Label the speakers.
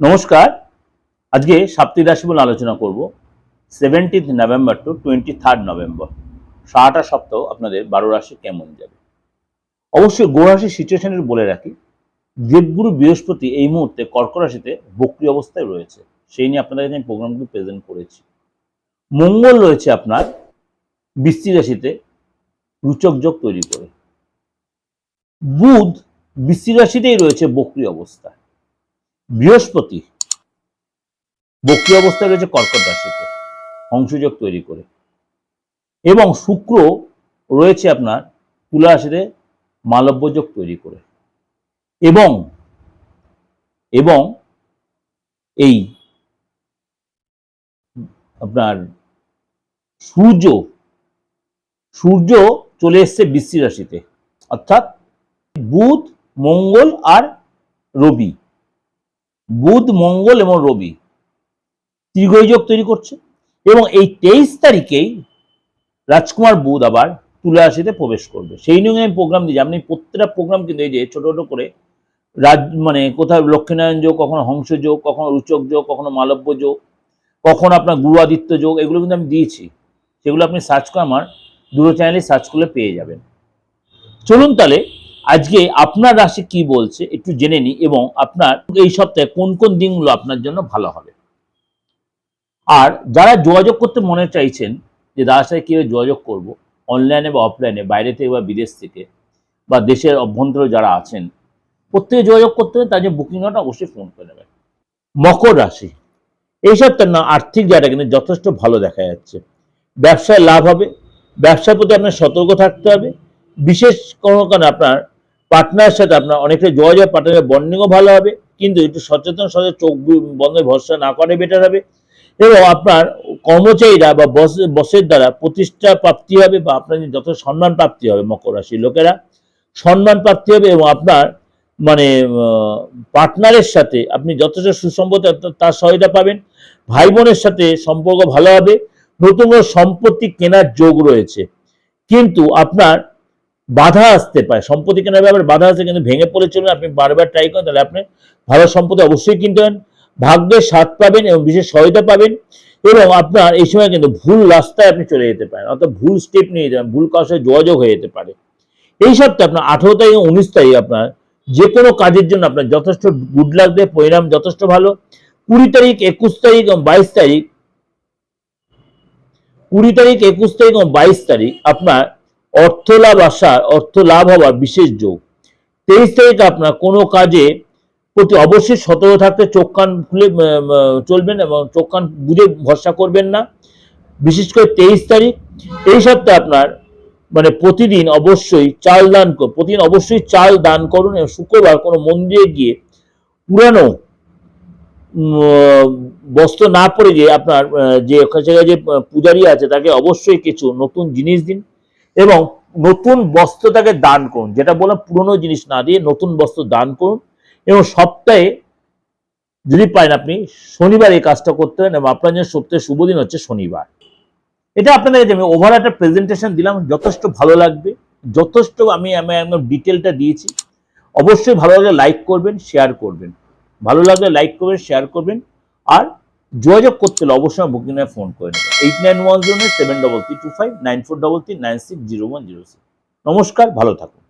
Speaker 1: নমস্কার। আজকে সাপ্তাহিক রাশি বলে আলোচনা করব seventeenth November to twenty third November সারাটা সপ্তাহ আপনাদের বারো রাশি কেমন যাবে? অবশ্যই গো রাশির সিচুয়েশনের বলে রাখি, দেবগুরু বৃহস্পতি এই মুহূর্তে কর্ক রাশিতে বক্রি অবস্থায় রয়েছে। সেই নিয়ে আপনাদের আমি প্রোগ্রামগুলো প্রেজেন্ট করেছি। মঙ্গল রয়েছে আপনার বৃষ্টি রাশিতে রুচক যোগ তৈরি করে। বুধ বৃষ্টি রাশিতেই রয়েছে বক্রি অবস্থায় বৃহস্পতি বক্রি অবস্থায় রয়েছে কর্কট রাশিতে, অংশযোগ তৈরি করে। এবং শুক্র রয়েছে আপনার তুলা রাশিতে মালব্যযোগ তৈরি করে। এবং এবং এই আপনার সূর্য সূর্য চলে এসছে বৃষ্টি রাশিতে। অর্থাৎ বুধ, মঙ্গল আর রবি। বুধ, মঙ্গল এবং রবি ত্রিগয় যোগ তৈরি করছে এবং এই তেইশ তারিখেই রাজকুমার বুধ আবার তুলা রাশিতে প্রবেশ করবে। সেই নিয়ে আমি প্রোগ্রাম দিয়েছি। আপনি প্রত্যেকটা প্রোগ্রাম কিন্তু এই যে ছোট ছোট করে রাজ মানে কোথাও লক্ষ্মীনারায়ণ যোগ, কখনো হংস যোগ, কখনো রুচক যোগ, কখনো মালব্য যোগ, কখনো আপনার গুরু আদিত্য যোগ, এগুলো কিন্তু আমি দিয়েছি। সেগুলো আপনি সার্চ করে আমার দুটো চ্যানেলে সার্চ করলে পেয়ে যাবেন। চলুন তাহলে আজকে আপনার রাশি কি বলছে একটু জেনে নিই এবং আপনার এই সপ্তাহে কোন কোন দিনগুলো আপনার জন্য ভালো হবে। আর যারা যোগাযোগ করতে মনে চাইছেন যে দাদার সাথে কীভাবে যোগাযোগ করব, অনলাইনে বা অফলাইনে, বাইরে থেকে বা বিদেশ থেকে, বা দেশের অভ্যন্তরে যারা আছেন, প্রত্যেকে যোগাযোগ করতে হবে তার জন্য বুকিং নটা অবশ্যই ফোন করে নেবেন। মকর রাশি, এই সপ্তাহে না, আর্থিক জায়গাটা কিন্তু যথেষ্ট ভালো দেখা যাচ্ছে। ব্যবসায় লাভ হবে, ব্যবসার প্রতি আপনার সতর্ক থাকতে হবে। বিশেষ কোনো কারণে আপনার পার্টনারের সাথে আপনার অনেকটা যোগাযোগ পার্টনারের বন্ডিংও ভালো হবে, কিন্তু একটু সচেতন সাথে চোখ বন্ধে ভরসা না করে বেটার হবে। এবং আপনার কর্মচারীরা বা বস বসের দ্বারা প্রতিষ্ঠা প্রাপ্তি হবে বা আপনার যত সম্মান প্রাপ্তি হবে মকর রাশির লোকেরা। সম্মান প্রাপ্তি হবে এবং আপনার মানে পার্টনারের সাথে আপনি যথেষ্ট সুসম্পর্ক, তার সহায়তা পাবেন। ভাই বোনের সাথে সম্পর্ক ভালো হবে। নতুন সম্পত্তি কেনার যোগ রয়েছে। কিন্তু আপনার বাধা আসতে পারে। সম্পত্তি কেনার ব্যাপারে বাধা আসতে কিন্তু ভেঙে পড়ে চলুন আপনি বারবার ট্রাই করেন, তাহলে আপনি ভালো সম্পত্তি অবশ্যই কিনতে পারেন। ভাগ্যের স্বাদ পাবেন এবং বিশেষ সহায়তা পাবেন এবং আপনার এই সময় কিন্তু ভুল রাস্তায় আপনি চলে যেতে পারেন, অর্থাৎ ভুল স্টেপ নিয়ে যাবেন ভুল কারোর সাথে যোগাযোগ হয়ে যেতে পারে। এই সপ্তাহে আপনার আঠেরো তারিখ উনিশ তারিখ আপনার যে কোনো কাজের জন্য আপনার যথেষ্ট গুড লাগ দেয়, পরিণাম যথেষ্ট ভালো। কুড়ি তারিখ, একুশ তারিখ এবং বাইশ তারিখ, কুড়ি তারিখ, একুশ তারিখ এবং বাইশ তারিখ আপনার অর্থ লাভ আসার অর্থ লাভ হওয়ার বিশেষ যোগ। তেইশ তারিখ আপনার কোনো কাজে প্রতি অবশ্যই সতর্ক থাকতে চোখ কান খুলে চলবেন এবং চোখ কান বুঝে ভরসা করবেন না। বিশেষ করে তেইশ তারিখ, এই সপ্তাহে আপনার মানে প্রতিদিন অবশ্যই চাল দান প্রতিদিন অবশ্যই চাল দান করুন এবং শুক্রবার কোনো মন্দিরে গিয়ে পুরানো বস্ত্র না পরে গিয়ে আপনার যে যে পূজারি আছে তাকে অবশ্যই কিছু নতুন জিনিস দিন। এবং নতুন বস্ত্র তাকে দান করুন, যেটা বললাম পুরনো জিনিস না দিয়ে নতুন বস্ত্র দান করুন। এবং সপ্তাহে যদি পারেন আপনি শনিবার এই কাজটা করতে পারেন এবং আপনার জন্য সপ্তাহে শুভ দিন হচ্ছে শনিবার। এটা আপনাদের কাছে আমি ওভার একটা প্রেজেন্টেশন দিলাম, যথেষ্ট ভালো লাগবে, যথেষ্ট আমি আমি একদম ডিটেলটা দিয়েছি। অবশ্যই ভালো লাগলে লাইক করবেন শেয়ার করবেন। ভালো লাগলে লাইক করবেন শেয়ার করবেন। আর যোগাযোগ করতে হলে অবশ্যই বুকিং ফোন করে নেবেন। Eight nine one zero seven double three two five nine four double three nine six zero one zero six নমস্কার, ভালো থাকুন।